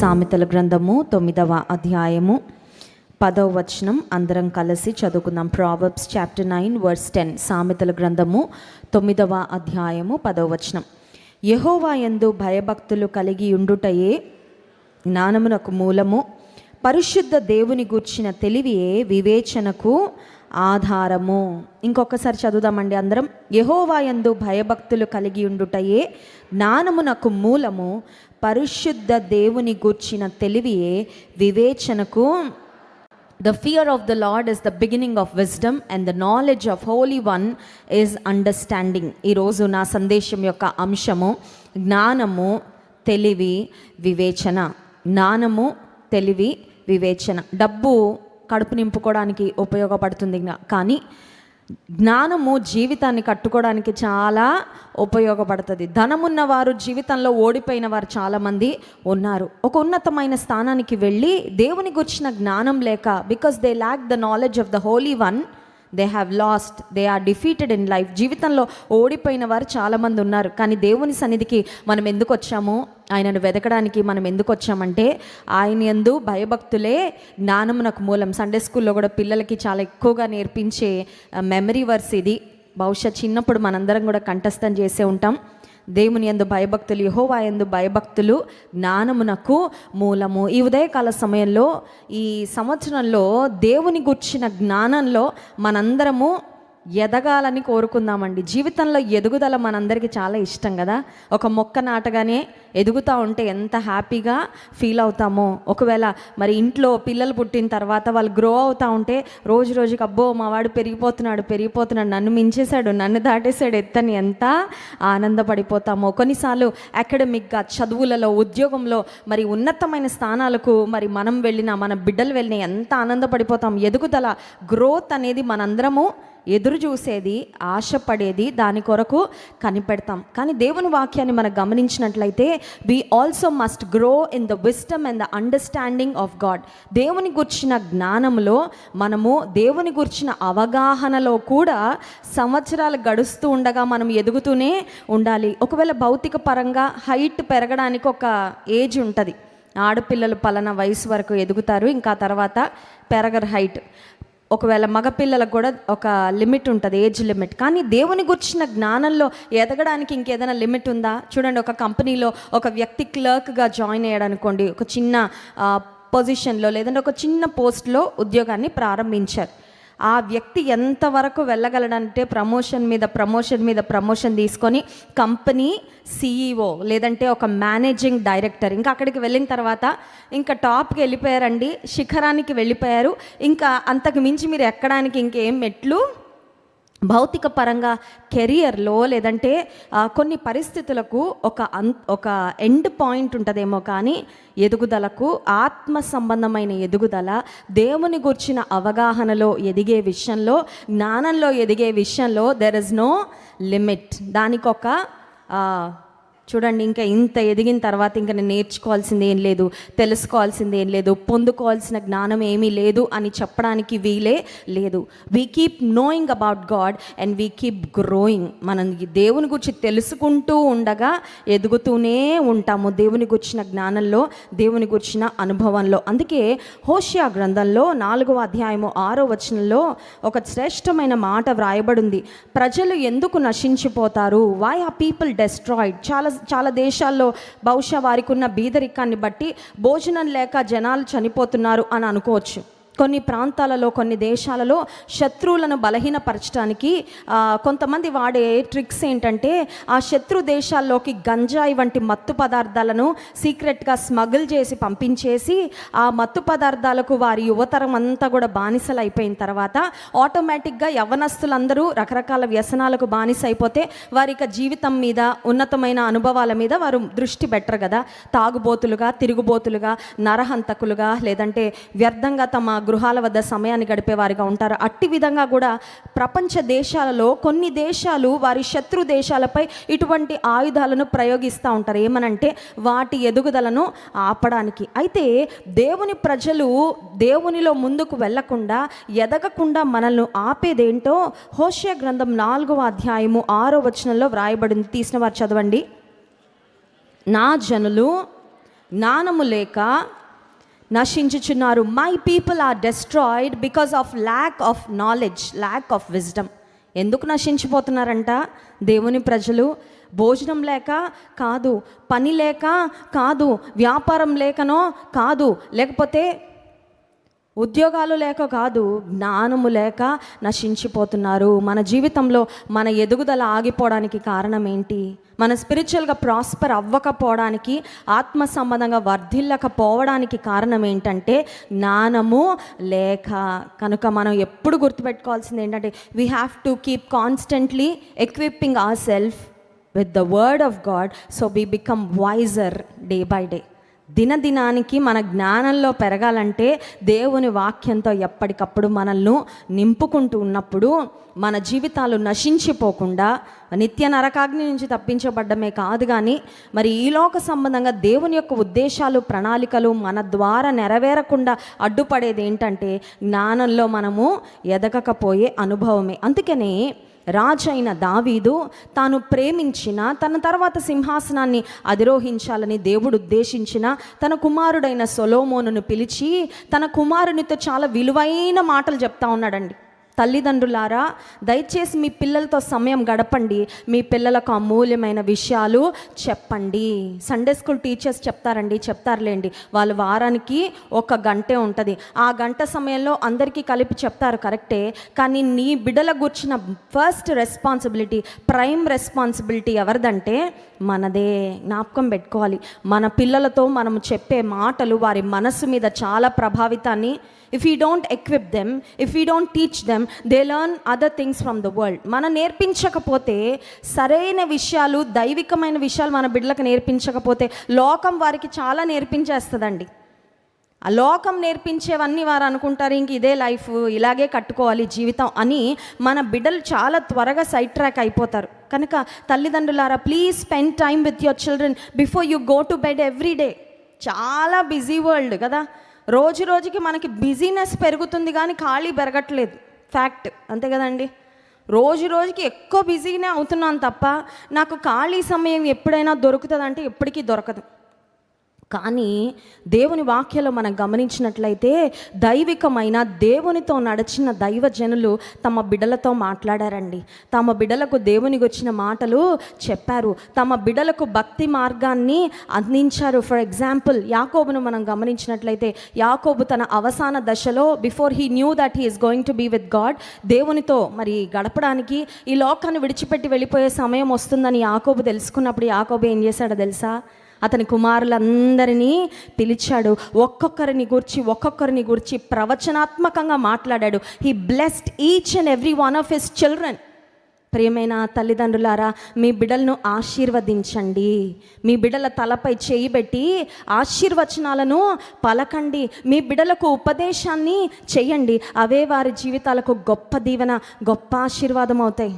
సామెతల గ్రంథము తొమ్మిదవ అధ్యాయము పదవ వచనం. అందరం కలిసి చదువుకుందాం. Proverbs chapter nine verse ten సామెతల గ్రంథము తొమ్మిదవ అధ్యాయము పదవ వచనం. యహోవా యందు భయభక్తులు కలిగి ఉండుటయే జ్ఞానమునకు మూలము. పరిశుద్ధ దేవుని గూర్చిన తెలివియే వివేచనకు ఆధారము. ఇంకొకసారి చదువుదామండి అందరం. యహోవాయందు భయభక్తులు కలిగి ఉండుటయే జ్ఞానమునకు మూలము. పరిశుద్ధ దేవుని గూర్చిన తెలివియే వివేచనకు the fear of the Lord is the beginning of wisdom and the knowledge of Holy One is understanding ఈరోజు నా సందేశం యొక్క అంశము జ్ఞానము తెలివి వివేచన. జ్ఞానము తెలివి వివేచన. డబ్బు కడుపు నింపుకోవడానికి ఉపయోగపడుతుంది కానీ జ్ఞానము జీవితాన్ని కట్టుకోవడానికి చాలా ఉపయోగపడుతుంది. ధనమున్న వారు జీవితంలో ఓడిపోయిన వారు చాలామంది ఉన్నారు. ఒక ఉన్నతమైన స్థానానికి వెళ్ళి దేవుని గురించిన జ్ఞానం లేక because they lack the knowledge of the holy one they have lost they are defeated in life జీవితంలో ఓడిపోయిన వారు చాలామంది ఉన్నారు. కానీ దేవుని సన్నిధికి మనం ఎందుకు వచ్చాము? ఆయనను వెతకడానికి మనం ఎందుకు వచ్చామంటే ఆయన ఎందు భయభక్తులే జ్ఞానమునకు మూలం. సండే స్కూల్లో కూడా పిల్లలకి చాలా ఎక్కువగా నేర్పించే మెమరీ వర్స్ ఇది. బహుశా చిన్నప్పుడు మనందరం కూడా కంఠస్థం చేసే ఉంటాం. దేవుని ఎందు భయభక్తులు యహోవా ఎందు భయభక్తులు జ్ఞానమునకు మూలము. ఈ ఉదయకాల సమయంలో ఈ సంవత్సరంలో దేవుని గుర్చిన జ్ఞానంలో మనందరము ఎదగాలని కోరుకుందామండి. జీవితంలో ఎదుగుదల మనందరికీ చాలా ఇష్టం కదా. ఒక మొక్క నాటగానే ఎదుగుతూ ఉంటే ఎంత హ్యాపీగా ఫీల్ అవుతామో. ఒకవేళ మరి ఇంట్లో పిల్లలు పుట్టిన తర్వాత వాళ్ళు గ్రో అవుతూ ఉంటే రోజు రోజుకి అబ్బో మావాడు పెరిగిపోతున్నాడు పెరిగిపోతున్నాడు నన్ను మించేశాడు నన్ను దాటేశాడు ఎత్తని ఎంత ఆనందపడిపోతామో. కొన్నిసార్లు అకాడమిక్గా చదువులలో ఉద్యోగంలో మరి ఉన్నతమైన స్థానాలకు మరి మనం వెళ్ళినా మన బిడ్డలు వెళ్ళినా ఎంత ఆనందపడిపోతాం. ఎదుగుదల గ్రోత్ అనేది మనందరము ఎదురు చూసేది ఆశపడేది దాని కొరకు కనిపెడతాం. కానీ దేవుని వాక్యాన్ని మనం గమనించినట్లయితే we also must grow in the wisdom and the understanding of God దేవుని గుర్చిన జ్ఞానంలో మనము దేవుని గుర్చిన అవగాహనలో కూడా సంవత్సరాలు గడుస్తూ ఉండగా మనం ఎదుగుతూనే ఉండాలి. ఒకవేళ భౌతిక పరంగా హైట్ పెరగడానికి ఒక ఏజ్ ఉంటుంది. ఆడపిల్లలు పలానా వయసు వరకు ఎదుగుతారు ఇంకా తర్వాత పెరగరు హైట్ ఒకవేళ మగపిల్లలకు కూడా ఒక లిమిట్ ఉంటుంది ఏజ్ లిమిట్. కానీ దేవుని గుర్చిన జ్ఞానంలో ఎదగడానికి ఇంకేదైనా లిమిట్ ఉందా? చూడండి ఒక కంపెనీలో ఒక వ్యక్తి క్లర్క్గా జాయిన్ అయ్యాడనుకోండి ఒక చిన్న పొజిషన్లో లేదంటే ఒక చిన్న పోస్ట్లో ఉద్యోగాన్ని ప్రారంభించారు. ఆ వ్యక్తి ఎంతవరకు వెళ్ళగలడంటే ప్రమోషన్ మీద ప్రమోషన్ మీద ప్రమోషన్ తీసుకొని కంపెనీ సీఈఓ లేదంటే ఒక మేనేజింగ్ డైరెక్టర్. ఇంకా అక్కడికి వెళ్ళిన తర్వాత ఇంకా టాప్కి వెళ్ళిపోయారండి శిఖరానికి వెళ్ళిపోయారు. ఇంకా అంతకు మించి మీరు ఎక్కడానికి ఇంకేం మెట్లు భౌతిక పరంగా కెరియర్లో లేదంటే కొన్ని పరిస్థితులకు ఒక అన్ ఒక ఎండ్ పాయింట్ ఉంటుందేమో కానీ ఎదుగుదలకు ఆత్మ సంబంధమైన ఎదుగుదల దేవుని గుర్చిన అవగాహనలో ఎదిగే విషయంలో జ్ఞానంలో ఎదిగే విషయంలో దెర్ ఇస్ నో లిమిట్ దానికొక చూడండి ఇంకా ఇంత ఎదిగిన తర్వాత ఇంకా నేను నేర్చుకోవాల్సింది ఏం లేదు తెలుసుకోవాల్సింది ఏం లేదు పొందుకోవాల్సిన జ్ఞానం ఏమీ లేదు అని చెప్పడానికి వీలే లేదు. We keep knowing about God and we keep growing మనం దేవుని గురించి తెలుసుకుంటూ ఉండగా ఎదుగుతూనే ఉంటాము దేవుని గురించిన జ్ఞానంలో దేవుని గురించిన అనుభవంలో. అందుకే హోషియా గ్రంథంలో నాలుగవ అధ్యాయము ఆరో వచనంలో ఒక శ్రేష్టమైన మాట వ్రాయబడింది. ప్రజలు ఎందుకు నశించిపోతారు? వై ఆ పీపుల్ డెస్ట్రాయిడ్ చాలా చాలా దేశాల్లో బహుశా వారికి ఉన్న బీదరికాన్ని బట్టి భోజనం లేక జనాలు చనిపోతున్నారు అని అనుకోవచ్చు. కొన్ని ప్రాంతాలలో కొన్ని దేశాలలో శత్రువులను బలహీనపరచడానికి కొంతమంది వాడే ట్రిక్స్ ఏంటంటే ఆ శత్రు దేశాల్లోకి గంజాయి వంటి మత్తు పదార్థాలను సీక్రెట్గా స్మగుల్ చేసి పంపించేసి ఆ మత్తు పదార్థాలకు వారి యువతరం అంతా కూడా బానిసలు అయిపోయిన తర్వాత ఆటోమేటిక్గా యవనస్తులందరూ రకరకాల వ్యసనాలకు బానిస అయిపోతే వారి యొక్క జీవితం మీద ఉన్నతమైన అనుభవాల మీద వారు దృష్టి పెట్టరు కదా. తాగుబోతులుగా తిరుగుబోతులుగా నరహంతకులుగా లేదంటే వ్యర్థంగా తమ గృహాల వద్ద సమయాన్ని గడిపేవారిగా ఉంటారు. అట్టి విధంగా కూడా ప్రపంచ దేశాలలో కొన్ని దేశాలు వారి శత్రు దేశాలపై ఇటువంటి ఆయుధాలను ప్రయోగిస్తూ ఉంటారు. ఏమనంటే వాటి ఎదుగుదలను ఆపడానికి. అయితే దేవుని ప్రజలు దేవునిలో ముందుకు వెళ్ళకుండా ఎదగకుండా మనల్ని ఆపేదేంటో హోషయ గ్రంథం నాలుగవ అధ్యాయము ఆరో వచనంలో వ్రాయబడింది. తీసిన వారు చదవండి. నా జనులు జ్ఞానము లేక నశించుచున్నారు. My people are destroyed because of lack of knowledge lack of wisdom ఎందుకు నశించిపోతున్నారంట? దేవుని ప్రజలు భోజనం లేక కాదు పని లేక కాదు వ్యాపారం లేకనో కాదు లేకపోతే ఉద్యోగాలు లేక కాదు జ్ఞానము లేక నశించిపోతున్నారు. మన జీవితంలో మన ఎదుగుదల ఆగిపోవడానికి కారణం ఏంటి? మన స్పిరిచువల్గా ప్రాస్పర్ అవ్వకపోవడానికి ఆత్మ సంబంధంగా వర్ధిల్లకపోవడానికి కారణం ఏంటంటే జ్ఞానము లేక. కనుక మనం ఎప్పుడు గుర్తుపెట్టుకోవాల్సింది ఏంటంటే we have to keep constantly equipping our self with the word of God so be become wiser day by day దినదినానికి మన జ్ఞానంలో పెరగాలంటే దేవుని వాక్యంతో ఎప్పటికప్పుడు మనల్ని నింపుకుంటూ ఉన్నప్పుడు మన జీవితాలు నశించిపోకుండా నిత్య నరకాగ్ని నుంచి తప్పించబడ్డమే కాదు కానీ మరి ఈ లోక సంబంధంగా దేవుని యొక్క ఉద్దేశాలు ప్రణాళికలు మన ద్వారా నెరవేరకుండా అడ్డుపడేది ఏంటంటే జ్ఞానంలో మనము ఎదగకపోయే అనుభవమే. అందుకనే రాజైన దావీదు తాను ప్రేమించిన తన తర్వాత సింహాసనాన్ని అధిరోహించాలని దేవుడు ఉద్దేశించిన తన కుమారుడైన సొలోమోనును పిలిచి తన కుమారునితో చాలా విలువైన మాటలు చెప్తా ఉన్నాడండి. తల్లిదండ్రులారా దయచేసి మీ పిల్లలతో సమయం గడపండి. మీ పిల్లలకు అమూల్యమైన విషయాలు చెప్పండి. సండే స్కూల్ టీచర్స్ చెప్తారండి చెప్తారులేండి. వాళ్ళు వారానికి ఒక గంటే ఉంటుంది. ఆ గంట సమయంలో అందరికీ కలిపి చెప్తారు కరెక్టే. కానీ నీ బిడ్డల గుర్చిన ఫస్ట్ రెస్పాన్సిబిలిటీ ప్రైమ్ రెస్పాన్సిబిలిటీ ఎవరిదంటే మనదే. జ్ఞాపకం పెట్టుకోవాలి. మన పిల్లలతో మనం చెప్పే మాటలు వారి మనసు మీద చాలా ప్రభావితాన్ని if you don't equip them if you don't teach them they learn other things from the world మనం నేర్పించకపోతే సరైన విషయాలు దైవికమైన విషయాలు మన బిడ్డలకు నేర్పించకపోతే లోకం వారికి చాలా నేర్పించేస్తుందండి. ఆ లోకం నేర్పించేవన్నీ వారు అనుకుంటారు ఇంక ఇదే లైఫ్ ఇలాగే కట్టుకోవాలి జీవితం అని మన బిడ్డలు చాలా త్వరగా సైడ్ ట్రాక్ అయిపోతారు. కనుక తల్లిదండ్రులారా please spend time with your children before you go to bed every day చాలా బిజీ వరల్డ్ కదా. రోజు రోజుకి మనకి బిజీనెస్ పెరుగుతుంది కానీ ఖాళీ పెరగట్లేదు. ఫ్యాక్ట్ అంతే కదండి? రోజు రోజుకి ఎక్కువ బిజీనే అవుతున్నాను తప్ప నాకు ఖాళీ సమయం ఎప్పుడైనా దొరుకుతుందంటే ఎప్పటికీ దొరకదు. కానీ దేవుని వాక్యలో మనం గమనించినట్లయితే దైవికమైన దేవునితో నడిచిన దైవజనులు తమ బిడలతో మాట్లాడారండి. తమ బిడలకు దేవునికి వచ్చిన మాటలు చెప్పారు. తమ బిడలకు భక్తి మార్గాన్ని అందించారు. ఫర్ ఎగ్జాంపుల్ యాకోబును మనం గమనించినట్లయితే యాకోబు తన అవసాన దశలో before he knew that he is going to be with God దేవునితో మరి గడపడానికి ఈ లోకాన్ని విడిచిపెట్టి వెళ్ళిపోయే సమయం వస్తుందని యాకోబు తెలుసుకున్నప్పుడు యాకోబు ఏం చేశాడో తెలుసా? అతని కుమారులందరినీ పిలిచాడు. ఒక్కొక్కరిని గురించి ఒక్కొక్కరిని గురించి ప్రవచనాత్మకంగా మాట్లాడాడు. He blessed each and every one of his children ప్రియమైన తల్లిదండ్రులారా మీ బిడ్డలను ఆశీర్వదించండి. మీ బిడ్డల తలపై చేయి పెట్టి ఆశీర్వచనాలను పలకండి. మీ బిడ్డలకు ఉపదేశాన్ని చేయండి. అవే వారి జీవితాలకు గొప్ప దీవెన గొప్ప ఆశీర్వాదం అవుతాయి.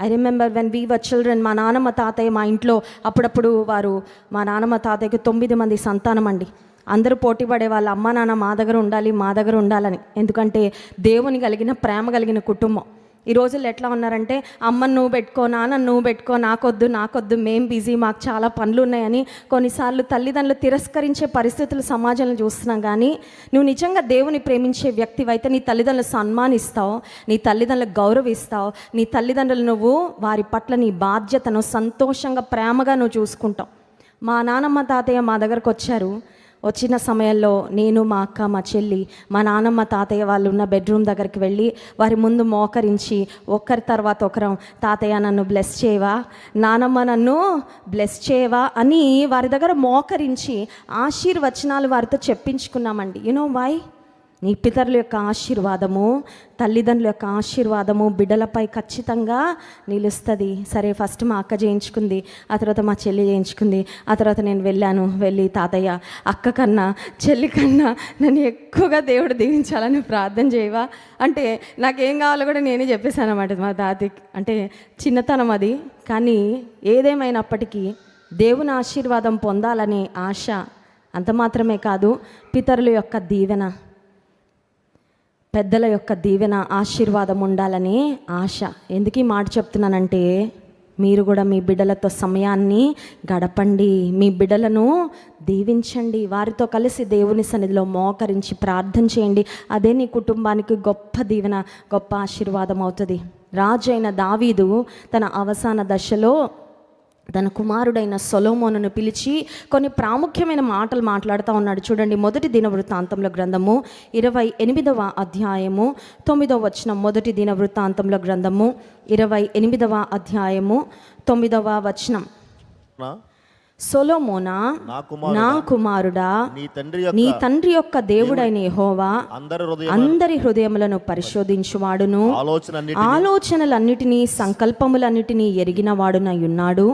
I remember when we were children మా నాన్నమ్మ తాతయ్య మా ఇంట్లో అప్పుడప్పుడు వారు మా నాన్నమ్మ తాతయ్యకి తొమ్మిది మంది సంతానం అండి. అందరూ పోటీ పడే వాళ్ళ అమ్మ నాన్న మా దగ్గర ఉండాలి మా దగ్గర ఉండాలని. ఎందుకంటే దేవుని కలిగిన ప్రేమ కలిగిన కుటుంబం. ఈ రోజుల్లో ఎట్లా ఉన్నారంటే అమ్మ నువ్వు పెట్టుకో నాన్న నువ్వు పెట్టుకో నాకొద్దు నాకొద్దు మేం బిజీ మాకు చాలా పనులు ఉన్నాయని కొన్నిసార్లు తల్లిదండ్రులు తిరస్కరించే పరిస్థితులు సమాజంలో చూస్తున్నాం. కానీ నువ్వు నిజంగా దేవుని ప్రేమించే వ్యక్తివైతే నీ తల్లిదండ్రులు సన్మానిస్తావు నీ తల్లిదండ్రులకు గౌరవిస్తావు నీ తల్లిదండ్రులు నువ్వు వారి పట్ల నీ బాధ్యతను సంతోషంగా ప్రేమగా నువ్వు చూసుకుంటావు. మా నానమ్మ తాతయ్య మా దగ్గరకు వచ్చారు. వచ్చిన సమయంలో నేను మా అక్క మా చెల్లి మా నాన్నమ్మ తాతయ్య వాళ్ళు ఉన్న బెడ్రూమ్ దగ్గరికి వెళ్ళి వారి ముందు మోకరించి ఒక్కరి తర్వాత ఒకరం తాతయ్య నన్ను బ్లెస్ చేయవా? నానమ్మ నన్ను బ్లెస్ చేయవా? అని వారి దగ్గర మోకరించి ఆశీర్వచనాలు వారితో చెప్పించుకున్నామండి. యునో వై నీ పితరుల యొక్క ఆశీర్వాదము తల్లిదండ్రుల యొక్క ఆశీర్వాదము బిడ్డలపై ఖచ్చితంగా నిలుస్తుంది. సరే ఫస్ట్ మా అక్క చేయించుకుంది ఆ తర్వాత మా చెల్లి చేయించుకుంది ఆ తర్వాత నేను వెళ్ళాను వెళ్ళి తాతయ్య అక్క కన్నా చెల్లి కన్నా నన్ను ఎక్కువగా దేవుడు దీవించాలని ప్రార్థన చేయవా? అంటే నాకేం కావాలో కూడా నేనే చెప్పేశాను అన్నమాట మా తాతకి అంటే చిన్నతనం అది కానీ ఏదేమైనప్పటికీ దేవుని ఆశీర్వాదం పొందాలనే ఆశ అంత మాత్రమే కాదు పితరుల యొక్క దీవెన. పెద్దల యొక్క దీవెన ఆశీర్వాదం ఉండాలని ఆశ. ఎందుకు ఈ మాట చెప్తున్నానంటే మీరు కూడా మీ బిడ్డలతో సమయాన్ని గడపండి. మీ బిడ్డలను దీవించండి. వారితో కలిసి దేవుని సన్నిధిలో మోకరించి ప్రార్థన చేయండి. అదే నీ కుటుంబానికి గొప్ప దీవెన గొప్ప ఆశీర్వాదం అవుతుంది. రాజు అయిన దావీదు తన అవసాన దశలో తన కుమారుడైన సొలోమోనును పిలిచి కొన్ని ప్రాముఖ్యమైన మాటలు మాట్లాడుతూ ఉన్నాడు. చూడండి మొదటి దిన వృత్తాంతంలో గ్రంథము ఇరవై ఎనిమిదవ అధ్యాయము తొమ్మిదవ వచనం మొదటి దిన వృత్తాంతంలో గ్రంథము ఇరవై ఎనిమిదవ అధ్యాయము తొమ్మిదవ వచనం. సొలోమోనా? నా కుమారు నా కుమారుడా? నీ తండ్రి యొక్క దేవుడైన యెహోవా అందరి హృదయం అందరి హృదయములను పరిశోధించువాడును. ఆలోచనలన్నిటినీ సంకల్పములన్నిటినీ ఎరిగిన వాడునై ఉన్నాడు.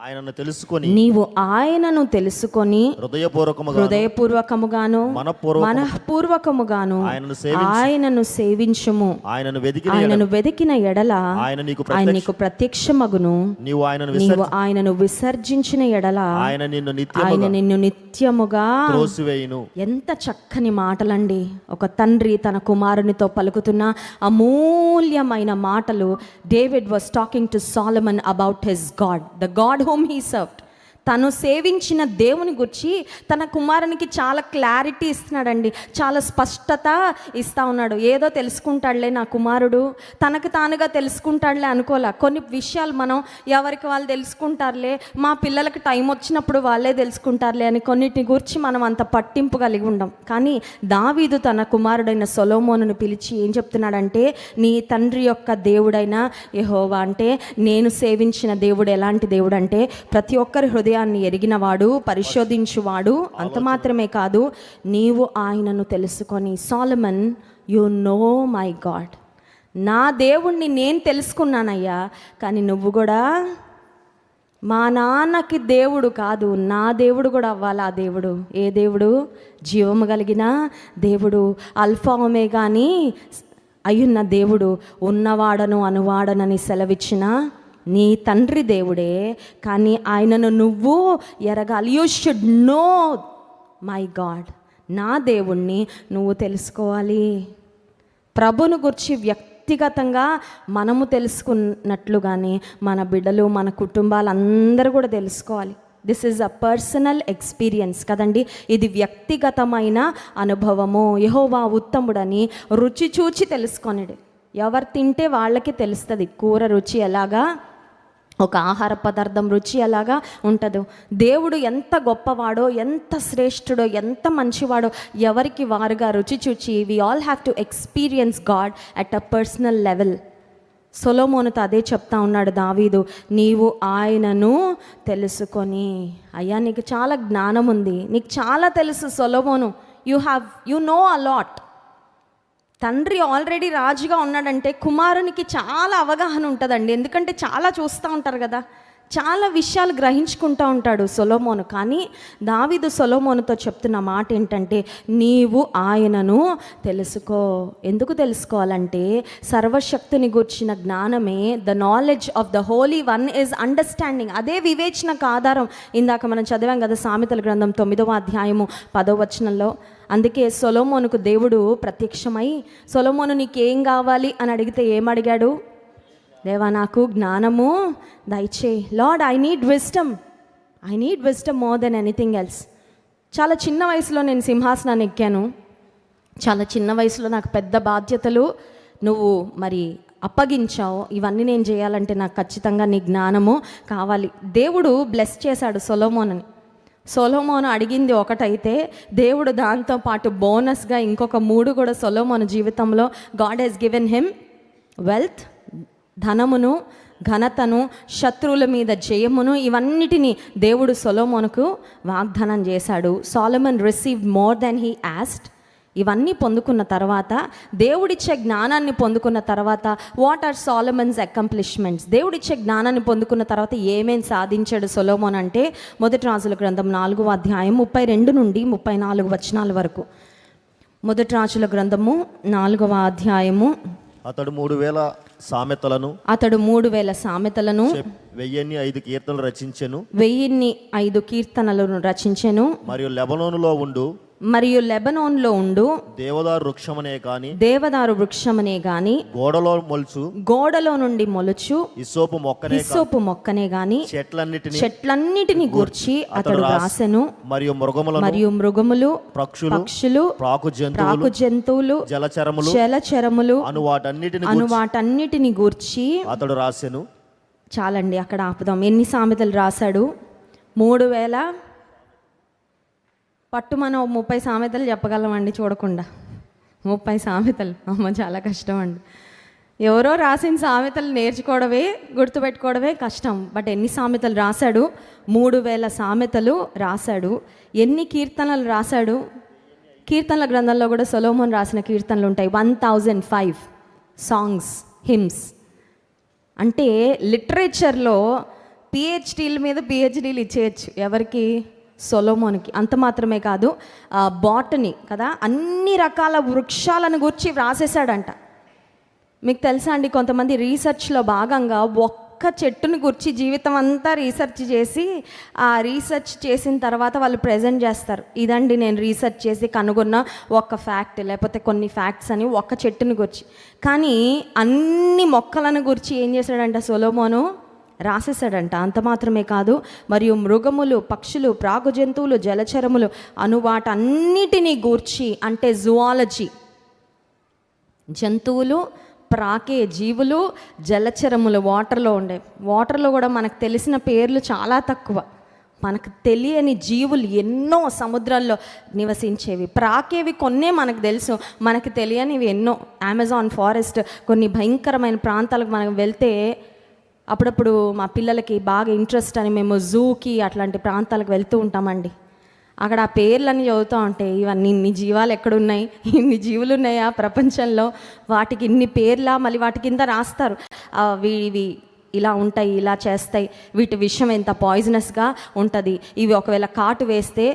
ఆయనను తెలుసుకొని నీవు ఆయనను తెలుసుకొని హృదయపూర్వకముగా హృదయపూర్వకముగాను మనపూర్వక మనఃపూర్వకముగాను ఆయనను ఆయనను సేవించుము. ఆయనను వెతికి ఆయనను వెదికిన ఎడల ఆయన నీకు ఆయన ప్రత్యక్ష నీకు ప్రత్యక్షమగును. నీవు ఆయనను నీవు ఆయనను విసర్జించిన ఎడల ఆయన నిన్ను ఆయన నిన్ను నిత్యముగా త్రోసివేయును. ఎంత చక్కని మాటలండి. ఒక తండ్రి తన కుమారునితో పలుకుతున్న అమూల్యమైన మాటలు. David was talking to Solomon about his God the God whom he served తను సేవించిన దేవుని గురించి తన కుమారునికి చాలా క్లారిటీ ఇస్తున్నాడండి. చాలా స్పష్టత ఇస్తా ఉన్నాడు. ఏదో తెలుసుకుంటాడులే నా కుమారుడు. తనకు తానుగా తెలుసుకుంటాడులే అనుకోలే. కొన్ని విషయాలు మనం ఎవరికి వాళ్ళు తెలుసుకుంటారులే మా పిల్లలకి టైం వచ్చినప్పుడు వాళ్ళే తెలుసుకుంటారులే అని కొన్నిటిని గురించి మనం అంత పట్టింపు కలిగి ఉండం. కానీ దావీదు తన కుమారుడైన సొలోమోను పిలిచి ఏం చెప్తున్నాడంటే నీ తండ్రి యొక్క దేవుడైన యహోవా. అంటే నేను సేవించిన దేవుడు ఎలాంటి దేవుడు? అంటే ప్రతి ఒక్కరి హృదయాన్ని ఎరిగినవాడు పరిశోధించువాడు అంత మాత్రమే కాదు నీవు ఆయనను తెలుసుకొని Solomon you know my God. నా దేవుణ్ణి నేను తెలుసుకున్నానయ్యా కానీ నువ్వు కూడా మా నాన్నకి దేవుడు కాదు నా దేవుడు కూడా అవ్వాలి ఆ దేవుడు? ఏ దేవుడు? జీవము కలిగిన దేవుడు అల్ఫా కానీ అయ్యున్న దేవుడు ఉన్నవాడను అనువాడనని సెలవిచ్చిన నీ తండ్రి దేవుడే కానీ ఆయనను నువ్వు ఎరగాలి. You should know my God నా దేవుణ్ణి నువ్వు తెలుసుకోవాలి. ప్రభును గురించి వ్యక్తిగతంగా మనము తెలుసుకున్నట్లుగానే మన బిడ్డలు మన కుటుంబాలు అందరూ కూడా తెలుసుకోవాలి. This is a personal experience కదండి. ఇది వ్యక్తిగతమైన అనుభవము. యహోవా ఉత్తముడని రుచి చూచి తెలుసుకొనిడు. ఎవరు తింటే వాళ్ళకి తెలుస్తుంది. కూర రుచి ఎలాగా? ఒక ఆహార పదార్థం రుచి ఎలాగా ఉంటుందో. దేవుడు ఎంత గొప్పవాడో ఎంత శ్రేష్ఠుడో ఎంత మంచివాడో ఎవరికి వారుగా రుచి చూచి we all have to experience God at a personal level సొలోమోనుతో అదే చెప్తా ఉన్నాడు దావీదు నీవు ఆయనను తెలుసుకొని. అయ్యా నీకు చాలా జ్ఞానం ఉంది నీకు చాలా తెలుసు Solomon. You have you know a lot తండ్రి ఆల్రెడీ రాజుగా ఉన్నాడంటే కుమారునికి చాలా అవగాహన ఉంటుందండి. ఎందుకంటే చాలా చూస్తూ ఉంటారు కదా. చాలా విషయాలు గ్రహించుకుంటూ ఉంటాడు సొలోమోను. కానీ దావిదు సొలోమోనుతో చెప్తున్న మాట ఏంటంటే నీవు ఆయనను తెలుసుకో. ఎందుకు తెలుసుకోవాలంటే సర్వశక్తిని గూర్చిన జ్ఞానమే the knowledge of the holy one is understanding. అదే వివేచనకు ఆధారం. ఇందాక మనం చదివాం కదా సామెతల గ్రంథం తొమ్మిదవ అధ్యాయము పదో వచనంలో అందుకే సొలోమోనుకు దేవుడు ప్రత్యక్షమై సొలోమోను నీకేం కావాలి? అని అడిగితే ఏమడిగాడు దేవా నాకు జ్ఞానము దయచే Lord I need wisdom I need wisdom more than anything else చాలా చిన్న వయసులో నేను సింహాసనాన్ని ఎక్కాను. చాలా చిన్న వయసులో నాకు పెద్ద బాధ్యతలు నువ్వు మరి అప్పగించావు. ఇవన్నీ నేను చేయాలంటే నాకు ఖచ్చితంగా నీ జ్ఞానము కావాలి. దేవుడు బ్లెస్ చేశాడు సొలోమోనని. సొలోమోను అడిగింది ఒకటైతే దేవుడు దాంతో పాటు బోనస్గా ఇంకొక మూడు కూడా సొలోమోను జీవితంలో God has given him wealth ధనమును ఘనతను శత్రువుల మీద జయమును ఇవన్నిటినీ దేవుడు సొలోమోనుకు వాగ్దానం చేశాడు. Solomon receive more than he asked ఇవన్నీ పొందుకున్న తర్వాత దేవుడిచ్చే జ్ఞానాన్ని పొందుకున్న తర్వాత వాట్ ఆర్ సాలమన్స్ అకంప్లిష్మెంట్స్ దేవుడిచ్చే జ్ఞానాన్ని పొందుకున్న తర్వాత ఏమేం సాధించాడు సొలోమోన్ అంటే మొదటి రాజుల గ్రంథం నాలుగవ అధ్యాయం ముప్పై రెండు నుండి ముప్పై నాలుగు వచనాల వరకు. మొదటి రాజుల గ్రంథము నాలుగవ అధ్యాయము. అతడు మూడు వేల సామెతలను అతడు మూడు వేల సామెతలను వెయ్యిన్ని ఐదు కీర్తనలు రచించెను. వెయ్యిన్ని ఐదు కీర్తనలను రచించెను. మరియు లెబనోనులో ఉండు. మరియు లెబనోన్లో ఉండు. దేవదారు వృక్షమనే కాని దేవదారు వృక్షమనే గాని గోడలో మొలుచు గోడలో నుండి మొలుచు ఇసోపు మొక్కనే హిస్సోపు మొక్కనే గాని చెట్లన్నిటిని చెట్లన్నిటిని గూర్చి అతడు రాసెను. మరియు మృగములను మరియు మృగములు పక్షులు పక్షులు ప్రాకు జంతువులు ప్రాకు జంతువులు జలచరములు జలచరములు అను వాటన్నిటిని అను వాటన్నిటిని గూర్చి అతడు రాసెను. చాలండి అక్కడ ఆపుదాం. ఎన్ని సామెతలు రాశాడు? మూడు వేల పట్టు మనం ముప్పై సామెతలు చెప్పగలమండి చూడకుండా. ముప్పై సామెతలు. అమ్మ చాలా కష్టం అండి ఎవరో రాసిన సామెతలు నేర్చుకోవడమే గుర్తుపెట్టుకోవడమే కష్టం. బట్ ఎన్ని సామెతలు రాశాడు? మూడు వేల సామెతలు రాశాడు. ఎన్ని కీర్తనలు రాశాడు? కీర్తనల గ్రంథంలో కూడా సొలోమోన్ రాసిన కీర్తనలు ఉంటాయి. One thousand five songs hymns. అంటే లిటరేచర్లో పిహెచ్డీల మీద పిహెచ్డీలు ఇచ్చేయచ్చు. ఎవరికి? సొలోమోన్కి. అంత మాత్రమే కాదు బాటనీ కదా అన్ని రకాల వృక్షాలను గురించి వ్రాసేశాడంట. మీకు తెలుసా అండి కొంతమంది రీసెర్చ్లో భాగంగా ఒక్క చెట్టుని గురించి జీవితం అంతా రీసెర్చ్ చేసి ఆ రీసెర్చ్ చేసిన తర్వాత వాళ్ళు ప్రజెంట్ చేస్తారు. ఇదండి నేను రీసెర్చ్ చేసి కనుగొన్న ఒక ఫ్యాక్ట్ లేకపోతే కొన్ని ఫ్యాక్ట్స్ అని ఒక్క చెట్టుని గురించి. కానీ అన్ని మొక్కలను గురించి ఏం చేశాడంట సొలోమోను? రాసేసాడంట అంత మాత్రమే కాదు మరియు మృగములు పక్షులు ప్రాగు జంతువులు జలచరములు అను వాటన్నిటినీ గూర్చి అంటే జువాలజీ. జంతువులు ప్రాకే జీవులు జలచరములు వాటర్లో ఉండే. వాటర్లో కూడా మనకు తెలిసిన పేర్లు చాలా తక్కువ. మనకు తెలియని జీవులు ఎన్నో సముద్రాల్లో నివసించేవి. ప్రాకేవి కొన్నే మనకు తెలుసు. మనకు తెలియనివి ఎన్నో. అమెజాన్ ఫారెస్ట్ కొన్ని భయంకరమైన ప్రాంతాలకు మనం వెళ్తే అప్పుడప్పుడు మా పిల్లలకి బాగా ఇంట్రెస్ట్ అని మేము జూకి అట్లాంటి ప్రాంతాలకు వెళ్తూ ఉంటామండి. అక్కడ ఆ పేర్లన్నీ చదువుతూ ఉంటే ఇవన్నీ ఇన్ని జీవాలు ఎక్కడున్నాయి ఇన్ని జీవులు ఉన్నాయా ప్రపంచంలో? వాటికి ఇన్ని పేర్లా మళ్ళీ వాటి కింద రాస్తారు. ఇవి ఇలా ఉంటాయి ఇలా చేస్తాయి. వీటి విషయం ఎంత పాయిజనస్గా ఉంటుంది. ఇవి ఒకవేళ కాటు వేస్తే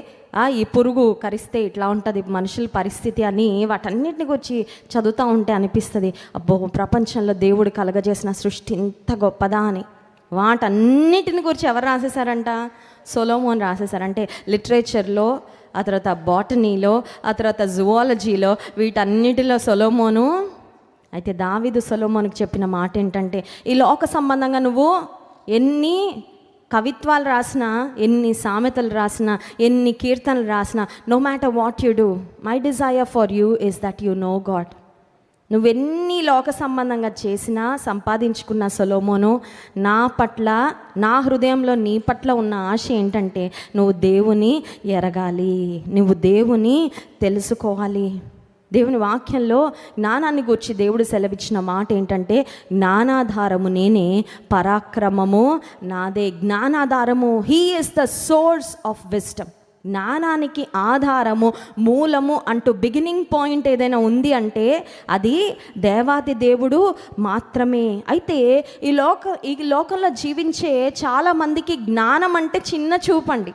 ఈ పురుగు కరిస్తే ఇట్లా ఉంటుంది మనుషుల పరిస్థితి అని వాటన్నిటిని గురించి చదువుతూ ఉంటే అనిపిస్తుంది. అబ్బో ప్రపంచంలో దేవుడు కలగజేసిన సృష్టి ఇంత గొప్పదా అని. వాటన్నిటిని గురించి ఎవరు రాసేసారంట సొలోమోన్ రాసేసారంటే లిటరేచర్లో ఆ తర్వాత బాటనీలో ఆ తర్వాత జువాలజీలో వీటన్నిటిలో సొలోమోను అయితే దావీదు సొలోమోనికి చెప్పిన మాట ఏంటంటే ఈ లోక సంబంధంగా నువ్వు ఎన్ని కవిత్వాలు రాసిన ఎన్ని సామెతలు రాసిన ఎన్ని కీర్తనలు రాసినా no matter what you do my desire for you is that you know God నువ్వెన్ని లోక సంబంధంగా చేసినా సంపాదించుకున్న సొలోమోను నా పట్ల నా హృదయంలో నీ పట్ల ఉన్న ఆశ ఏంటంటే నువ్వు దేవుని ఎరగాలి నువ్వు దేవుని తెలుసుకోవాలి. దేవుని వాక్యంలో జ్ఞానాన్ని గురించి దేవుడు సెలవిచ్చిన మాట ఏంటంటే జ్ఞానాధారము నేనే పరాక్రమము నాదే. జ్ఞానాధారము he is the source of wisdom జ్ఞానానికి ఆధారము మూలము అంటూ బిగినింగ్ పాయింట్ ఏదైనా ఉంది అంటే అది దేవాది దేవుడు మాత్రమే. అయితే ఈ లోక ఈ లోకంలో జీవించే చాలామందికి జ్ఞానం అంటే చిన్న చూపండి.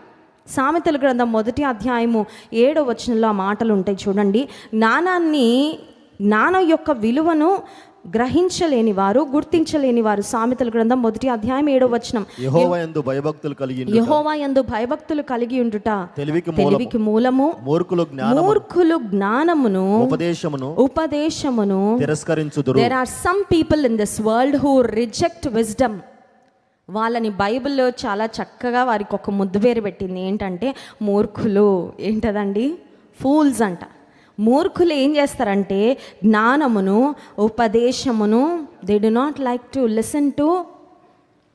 సామెతల గ్రంథం మొదటి అధ్యాయము ఏడో వచనంలో ఆ మాటలు ఉంటాయి. చూడండి జ్ఞానాన్ని జ్ఞానం యొక్క విలువను గ్రహించలేని వారు గుర్తించలేని వారు. సామెతల గ్రంథం మొదటి అధ్యాయం ఏడో వచనం. భయభక్తులు కలిగి యహోవా యందు భయభక్తులు కలిగి ఉండుట. తెలివికి మూలము. మూర్ఖులు మూర్ఖులు జ్ఞానమును ఉపదేశమును ఉపదేశమును తిరస్కరించుదురు. There are some people in this world who reject wisdom వాళ్ళని బైబిల్లో చాలా చక్కగా వారికి ఒక ముద్దు పేరు పెట్టింది. ఏంటంటే మూర్ఖులు. ఏంటదండి? ఫూల్స్ అంట. మూర్ఖులు ఏం చేస్తారంటే జ్ఞానమును ఉపదేశమును they do not like to listen to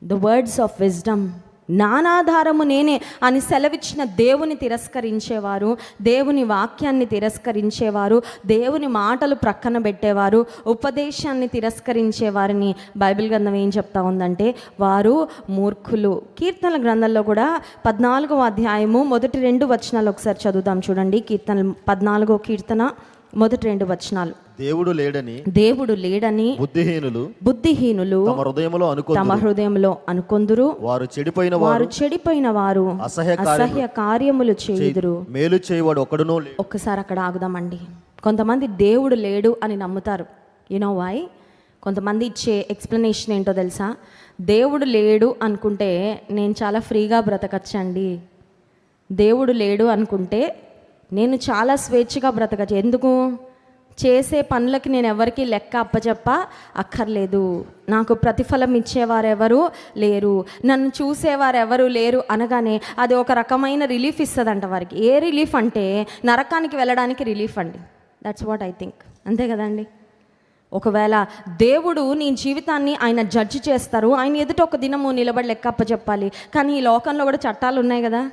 the words of wisdom జ్ఞానాధారము నేనే అని సెలవిచ్చిన దేవుని తిరస్కరించేవారు దేవుని వాక్యాన్ని తిరస్కరించేవారు దేవుని మాటలు ప్రక్కన పెట్టేవారు ఉపదేశాన్ని తిరస్కరించే వారిని బైబిల్ గ్రంథం ఏం చెప్తా ఉందంటే వారు మూర్ఖులు. కీర్తనల గ్రంథంలో కూడా పద్నాలుగో అధ్యాయము మొదటి రెండు వచనాలు ఒకసారి చదువుతాం చూడండి. కీర్తన పద్నాలుగో కీర్తన మొదటి రెండు వచనాలు. దేవుడు లేడని దేవుడు లేడని బుద్ధిహీనులు బుద్ధిహీనులు తమ హృదయంలో అనుకో తమ హృదయంలో అనుకొందురు. వారు చెడిపోయిన వారు చెడిపోయిన వారు అసహ్య కార్యములు చేయుదురు. మేలు చేయవాడు ఒకడునో ఒక్కసారి అక్కడ ఆగుదామండి. కొంతమంది దేవుడు లేడు అని నమ్ముతారు. యూనో వై కొంతమంది ఇచ్చే ఎక్స్ప్లెనేషన్ ఏంటో తెలుసా? దేవుడు లేడు అనుకుంటే నేను చాలా ఫ్రీగా బ్రతకచ్చండి. దేవుడు లేడు అనుకుంటే నేను చాలా స్వేచ్ఛగా బ్రతకచ్చు. ఎందుకు? చేసే పనులకి నేను ఎవరికి లెక్క అప్పచెప్ప అక్కర్లేదు. నాకు ప్రతిఫలం ఇచ్చేవారెవరు లేరు. నన్ను చూసేవారు ఎవరు లేరు అనగానే అది ఒక రకమైన రిలీఫ్ ఇస్తుందంట వారికి. ఏ రిలీఫ్ అంటే నరకానికి వెళ్ళడానికి రిలీఫ్ అండి. దట్స్ వాట్ ఐ థింక్ అంతే కదండి? ఒకవేళ దేవుడు నీ జీవితాన్ని ఆయన జడ్జి చేస్తారు ఆయన ఎదుట ఒక దినము నిలబడి లెక్క చెప్పాలి కానీ ఈ లోకంలో కూడా చట్టాలు ఉన్నాయి కదా?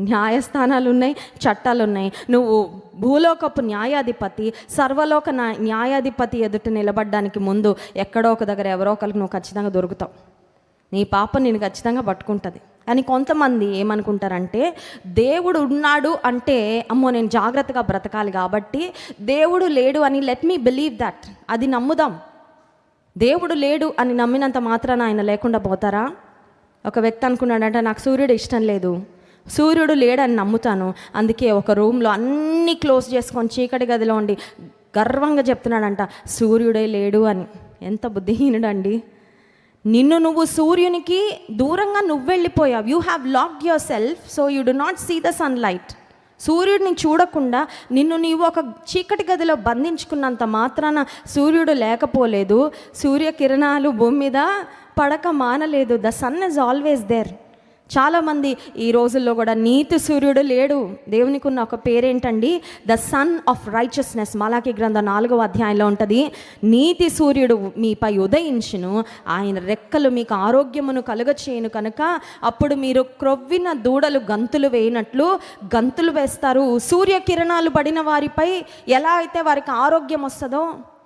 న్యాయస్థానాలు ఉన్నాయి చట్టాలు ఉన్నాయి నువ్వు భూలోకపు న్యాయాధిపతి సర్వలోక న్యాయాధిపతి ఎదుట నిలబడడానికి ముందు ఎక్కడో ఒక దగ్గర ఎవరో ఒకరికి నువ్వు ఖచ్చితంగా దొరుకుతావు. నీ పాప నేను ఖచ్చితంగా పట్టుకుంటుంది. కానీ కొంతమంది ఏమనుకుంటారంటే దేవుడు ఉన్నాడు అంటే అమ్మో నేను జాగ్రత్తగా బ్రతకాలి కాబట్టి దేవుడు లేడు అని లెట్ మీ బిలీవ్ దట్ అది నమ్ముదాం. దేవుడు లేడు అని నమ్మినంత మాత్రాన ఆయన లేకుండా పోతారా? ఒక వ్యక్తి అనుకున్నాడంటే నాకు సూర్యుడు ఇష్టం లేదు. సూర్యుడు లేడని నమ్ముతాను. అందుకే ఒక రూమ్లో అన్నీ క్లోజ్ చేసుకొని చీకటి గదిలో ఉండి గర్వంగా చెప్తున్నాడంట సూర్యుడే లేడు అని. ఎంత బుద్ధిహీనుడండి. నిన్ను నువ్వు సూర్యునికి దూరంగా నువ్వు వెళ్ళిపోయావు you have locked your self so you do not see the sunlight సూర్యుడిని చూడకుండా నిన్ను నీవు ఒక చీకటి గదిలో బంధించుకున్నంత మాత్రాన సూర్యుడు లేకపోలేదు. సూర్యకిరణాలు భూమి మీద పడక మానలేదు. The sun is always there చాలామంది ఈ రోజుల్లో కూడా నీతి సూర్యుడు లేడు. దేవునికి ఉన్న ఒక పేరేంటండి? ద సన్ ఆఫ్ రైచస్నెస్ మలాకి గ్రంథం నాలుగవ అధ్యాయంలో ఉంటుంది. నీతి సూర్యుడు మీపై ఉదయించును ఆయన రెక్కలు మీకు ఆరోగ్యమును కలుగచేయను కనుక అప్పుడు మీరు క్రొవ్విన దూడలు గంతులు వేయనట్లు గంతులు వేస్తారు. సూర్యకిరణాలు పడిన వారిపై ఎలా అయితే వారికి ఆరోగ్యం వస్తుందో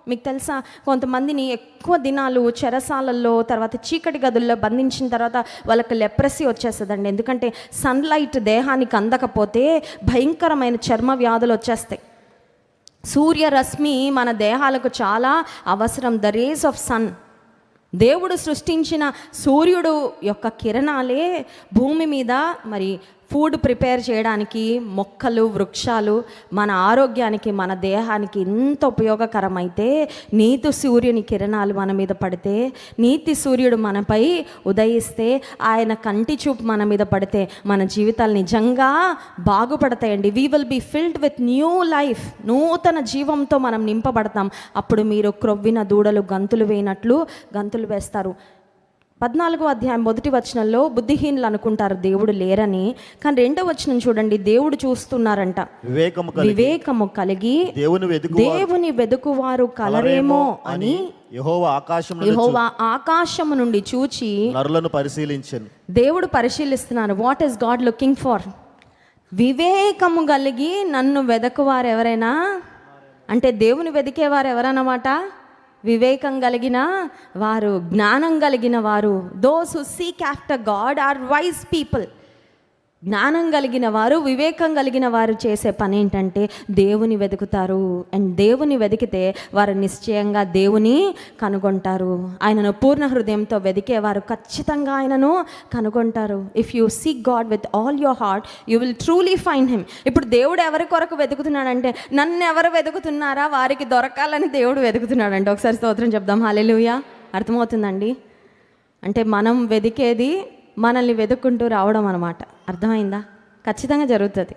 మీకు తెలుసా కొంతమందిని ఎక్కువ దినాలు చెరసాలల్లో తర్వాత చీకటి గదుల్లో బంధించిన తర్వాత వాళ్ళకి లెప్రసీ వచ్చేస్తుందండి. ఎందుకంటే సన్లైట్ దేహానికి అందకపోతే భయంకరమైన చర్మ వ్యాధులు వచ్చేస్తాయి. సూర్యరశ్మి మన దేహాలకు చాలా అవసరం ద రేస్ ఆఫ్ సన్. దేవుడు సృష్టించిన సూర్యుడు యొక్క కిరణాలే భూమి మీద మరి ఫుడ్ ప్రిపేర్ చేయడానికి మొక్కలు వృక్షాలు మన ఆరోగ్యానికి మన దేహానికి ఎంత ఉపయోగకరమైతే నీతి సూర్యుని కిరణాలు మన మీద పడితే నీతి సూర్యుడు మనపై ఉదయిస్తే ఆయన కంటి చూపు మన మీద పడితే మన జీవితాలు నిజంగా బాగుపడతాయండి. We will be filled with new life నూతన జీవంతో మనం నింపబడతాం. అప్పుడు మీరు క్రొవ్విన దూడలు గంతులు వేయినట్లు గంతులు వేస్తారు. పద్నాలుగో అధ్యాయం మొదటి వచనంలో బుద్ధిహీనులు అనుకుంటారు దేవుడు లేరని. కానీ రెండో వచనం చూడండి దేవుడు చూస్తున్నారంట. వివేకము కలిగి వివేకము కలిగి దేవుని దేవుని వెదుకువారు కలరేమో అని యెహోవా ఆకాశం యెహోవా ఆకాశము నుండి చూచి నరులను పరిశీలించను. దేవుడు పరిశీలిస్తున్నారు what is God looking for వివేకము కలిగి నన్ను వెదకువారు ఎవరైనా అంటే దేవుని వెదికేవారు ఎవరన్నమాట వివేకం కలిగిన వారు జ్ఞానం కలిగిన వారు those who seek after God are wise people జ్ఞానం కలిగిన వారు వివేకం కలిగిన వారు చేసే పని ఏంటంటే దేవుని వెతుకుతారు. అండ్ దేవుని వెతికితే వారు నిశ్చయంగా దేవుని కనుగొంటారు. ఆయనను పూర్ణ హృదయంతో వెతికేవారు ఖచ్చితంగా ఆయనను కనుగొంటారు. If you seek God with all your heart you will truly find him ఇప్పుడు దేవుడు ఎవరి కొరకు వెతుకుతున్నాడంటే నన్ను ఎవరు వెతుకుతున్నారా? వారికి దొరకాలని దేవుడు వెతుకుతున్నాడంటే. ఒకసారి స్తోత్రం చెప్దాం. హాలెలుయా అర్థమవుతుందండి? అంటే మనం వెతికేది మనల్ని వెతుక్కుంటూ రావడం అనమాట అర్థమైందా? ఖచ్చితంగా జరుగుతుంది.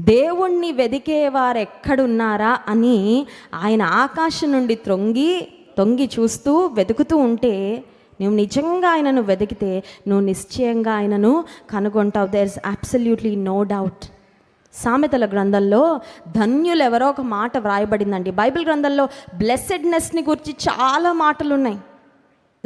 దేవుణ్ణి వెదికేవారు ఎక్కడున్నారా అని ఆయన ఆకాశం నుండి త్రొంగి తొంగి చూస్తూ వెతుకుతూ ఉంటే నువ్వు నిజంగా ఆయనను వెతికితే నువ్వు నిశ్చయంగా ఆయనను కనుగొంటావు. There is absolutely no doubt సామెతల గ్రంథంలో ధన్యులు ఎవరో ఒక మాట వ్రాయబడిందండి. బైబిల్ గ్రంథంలో బ్లెస్సెడ్నెస్ని గురించి చాలా మాటలు ఉన్నాయి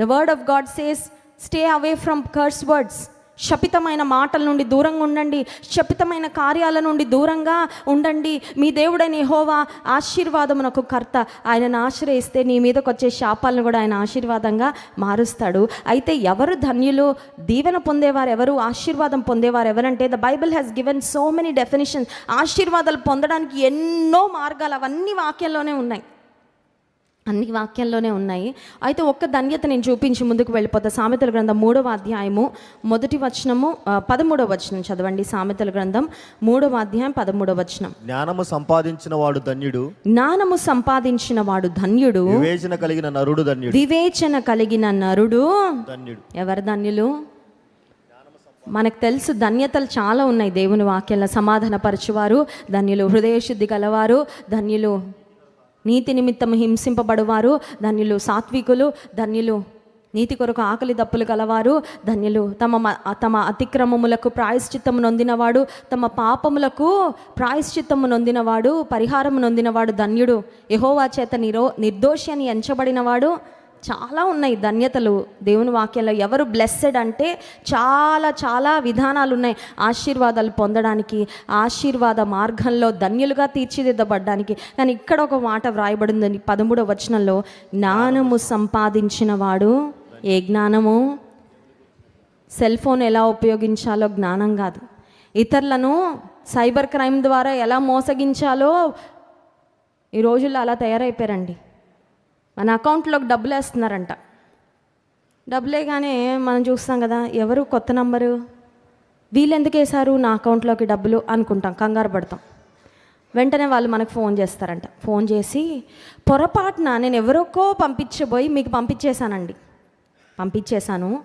the word of God says stay away from curse words శపితమైన మాటల నుండి దూరంగా ఉండండి. శపితమైన కార్యాల నుండి దూరంగా ఉండండి. మీ దేవుడైన యెహోవా ఆశీర్వాదమునకు కర్త. ఆయనను ఆశ్రయిస్తే నీ మీదకి వచ్చే శాపాలను కూడా ఆయన ఆశీర్వాదంగా మారుస్తాడు. అయితే ఎవరు ధన్యులు? దీవెన పొందేవారు ఎవరు? ఆశీర్వాదం పొందేవారు ఎవరంటే the Bible has given so many definitions ఆశీర్వాదాలు పొందడానికి ఎన్నో మార్గాలు. అవన్నీ వాక్యంలోనే ఉన్నాయి. అన్ని వాక్యాల్లోనే ఉన్నాయి. అయితే ఒక్క ధన్యత నేను చూపించి ముందుకు వెళ్ళిపోతా. సామెతల గ్రంథం మూడవ అధ్యాయము మొదటి వచనము పదమూడవ వచనం చదవండి. సామెతల గ్రంథం మూడవ అధ్యాయం పదమూడవ వచనం. జ్ఞానము సంపాదించిన వాడు ధన్యుడు. జ్ఞానము సంపాదించిన వాడు ధన్యుడు. వివేచన కలిగిన నరుడు ధన్యుడు. వివేచన కలిగిన నరుడు ధన్యుడు. ఎవరు ధన్యులు? మనకు తెలుసు ధన్యతలు చాలా ఉన్నాయి దేవుని వాక్యంలో. సమాధానపరచువారు ధన్యులు హృదయశుద్ధి గలవారు ధన్యులు నీతి నిమిత్తం హింసింపబడువారు. ధన్యులు సాత్వికులు ధన్యులు నీతి కొరకు ఆకలి దప్పులు గలవారు. ధన్యులు తమ మ- తమ అతిక్రమములకు ప్రాయశ్చిత్తము నొందినవాడు. తమ పాపములకు ప్రాయశ్చిత్తము నొందినవాడు పరిహారము నొందినవాడు ధన్యుడు. యహోవా చేత నిరో నిర్దోషి అని ఎంచబడినవాడు. చాలా ఉన్నాయి ధన్యతలు దేవుని వాక్యంలో. ఎవరు బ్లెస్సెడ్ అంటే చాలా చాలా విధానాలు ఉన్నాయి ఆశీర్వాదాలు పొందడానికి ఆశీర్వాద మార్గంలో ధన్యులుగా తీర్చిదిద్దబడ్డానికి. కానీ ఇక్కడ ఒక మాట వ్రాయబడిందని పదమూడవ వచనంలో జ్ఞానము సంపాదించిన వాడు ఏ జ్ఞానము? సెల్ ఫోన్ ఎలా ఉపయోగించాలో జ్ఞానం కాదు. ఇతరులను సైబర్ క్రైమ్ ద్వారా ఎలా మోసగించాలో ఈ రోజుల్లో అలా తయారైపోయారండి. మన అకౌంట్లోకి డబ్బులు వేస్తున్నారంట డబ్బులేగానే మనం చూస్తాం కదా ఎవరు కొత్త నంబరు? వీళ్ళు ఎందుకు వేశారు నా అకౌంట్లోకి డబ్బులు అనుకుంటాం కంగారు పడతాం. వెంటనే వాళ్ళు మనకు ఫోన్ చేస్తారంట. ఫోన్ చేసి పొరపాటున నేను ఎవరికో పంపించబోయి మీకు పంపించేశానండి. పంపించేశాను.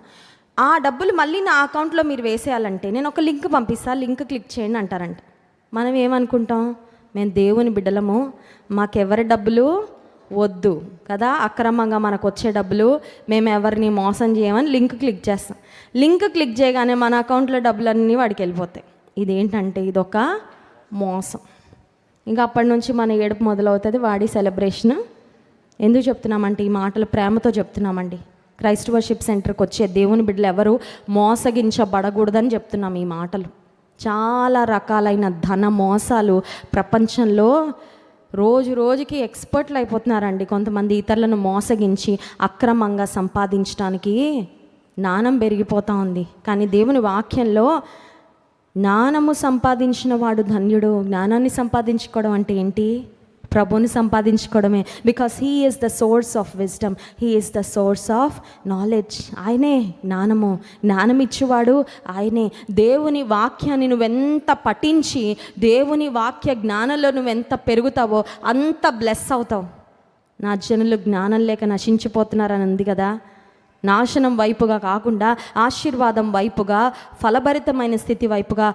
ఆ డబ్బులు మళ్ళీ నా అకౌంట్లో మీరు వేసేయాలంటే నేను ఒక లింక్ పంపిస్తా లింక్ క్లిక్ చేయండి అంటారంట. మనం ఏమనుకుంటాం? మేము దేవుని బిడ్డలము. మాకెవరి డబ్బులు? వద్దు కదా? అక్రమంగా మనకు వచ్చే డబ్బులు మేము ఎవరిని మోసం చేయమని లింక్ క్లిక్ చేస్తాం. లింక్ క్లిక్ చేయగానే మన అకౌంట్లో డబ్బులన్నీ వాడికి వెళ్ళిపోతాయి ఇదేంటంటే ఇదొక మోసం. ఇంకా అప్పటి నుంచి మన ఏడుపు మొదలవుతుంది వాడి సెలబ్రేషన్ ఎందుకు చెప్తున్నామంటే ఈ మాటలు ప్రేమతో చెప్తున్నామండి. క్రైస్ట్ వర్షిప్ సెంటర్కి వచ్చే దేవుని బిడ్డలు ఎవరు మోసగించబడకూడదని చెప్తున్నాం ఈ మాటలు. చాలా రకాలైన ధన మోసాలు ప్రపంచంలో రోజు రోజుకి ఎక్స్పర్ట్లు అయిపోతున్నారండి కొంతమంది ఇతరులను మోసగించి అక్రమంగా సంపాదించడానికి జ్ఞానం పెరిగిపోతూ ఉంది. కానీ దేవుని వాక్యంలో జ్ఞానము సంపాదించిన వాడు ధన్యుడు జ్ఞానాన్ని సంపాదించుకోవడం అంటే ఏంటి? ప్రభుని సంపాదించుకోవడమే. Because he is the source of wisdom he is the source of knowledge ఆయనే జ్ఞానము. జ్ఞానం ఇచ్చేవాడు ఆయనే. దేవుని వాక్యాన్ని నువ్వెంత పఠించి దేవుని వాక్య జ్ఞానంలో నువ్వెంత పెరుగుతావో అంత బ్లెస్ అవుతావు. నా జనులు జ్ఞానం లేక నశించిపోతున్నారని ఉంది కదా. నాశనం వైపుగా కాకుండా ఆశీర్వాదం వైపుగా ఫలభరితమైన స్థితి వైపుగా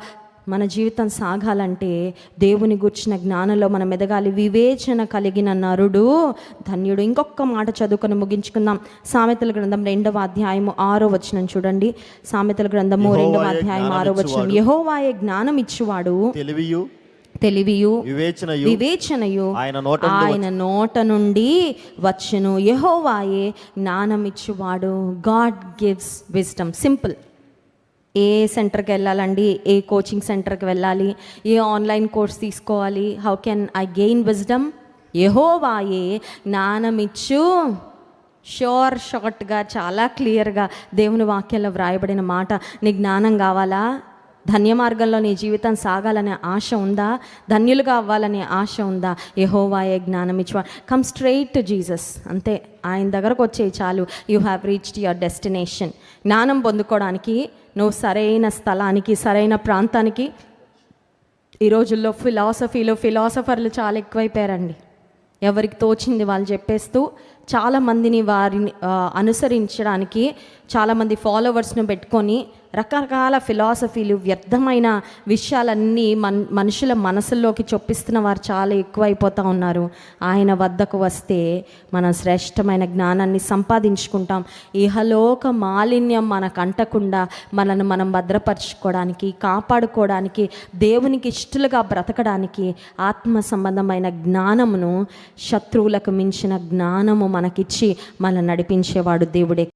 మన జీవితం సాగాలంటే దేవుని గుర్చిన జ్ఞానంలో మనం ఎదగాలి. వివేచన కలిగిన నరుడు ధన్యుడు. ఇంకొక మాట చదువుకొని ముగించుకుందాం. సామెతల గ్రంథం రెండవ అధ్యాయము ఆరో వచనం చూడండి. సామెతల గ్రంథము రెండవ అధ్యాయం ఆరో వచనం. యహోవాయే జ్ఞానం ఇచ్చువాడు తెలివియు తెలివియు వివేచనయు వివేచనయు. ఆయన నోట ఆయన నోట నుండి వచ్చును. యహోవాయే జ్ఞానం ఇచ్చువాడు గాడ్ గివ్స్ విజ్డమ్ సింపుల్. ఏ సెంటర్కి వెళ్ళాలండి? ఏ కోచింగ్ సెంటర్కి వెళ్ళాలి? ఏ ఆన్లైన్ కోర్స్ తీసుకోవాలి? How can I gain wisdom యహోవాయే జ్ఞానమిచ్చు. షోర్ షార్ట్గా చాలా క్లియర్గా దేవుని వాక్యంలో వ్రాయబడిన మాట. నీ జ్ఞానం కావాలా? ధన్య మార్గంలో నీ జీవితం సాగాలనే ఆశ ఉందా? ధన్యులుగా అవ్వాలనే ఆశ ఉందా? యహోవాయే జ్ఞానం ఇచ్చువా కమ్ స్ట్రైట్ టు జీసస్ అంతే ఆయన దగ్గరకు వచ్చే చాలు. You have reached your destination జ్ఞానం పొందుకోవడానికి నువ్వు సరైన స్థలానికి సరైన ప్రాంతానికి. ఈ రోజుల్లో ఫిలాసఫీలో ఫిలాసఫర్లు చాలా ఎక్కువైపోయారండి. ఎవరికి తోచింది వాళ్ళు చెప్పేస్తూ చాలామందిని వారిని అనుసరించడానికి చాలామంది ఫాలోవర్స్ను పెట్టుకొని రకరకాల ఫిలాసఫీలు వ్యర్థమైన విషయాలన్నీ మన్ మనుషుల మనసుల్లోకి చొప్పిస్తున్న వారు చాలా ఎక్కువైపోతూ ఉన్నారు. ఆయన వద్దకు వస్తే మనం శ్రేష్టమైన జ్ఞానాన్ని సంపాదించుకుంటాం. ఇహలోక మాలిన్యం మనకు అంటకుండా మనను మనం భద్రపరచుకోవడానికి కాపాడుకోవడానికి దేవునికి ఇష్టలుగా బ్రతకడానికి ఆత్మ సంబంధమైన జ్ఞానమును శత్రువులకు మించిన జ్ఞానము మనకిచ్చి మనల్ని నడిపించేవాడు దేవుడే.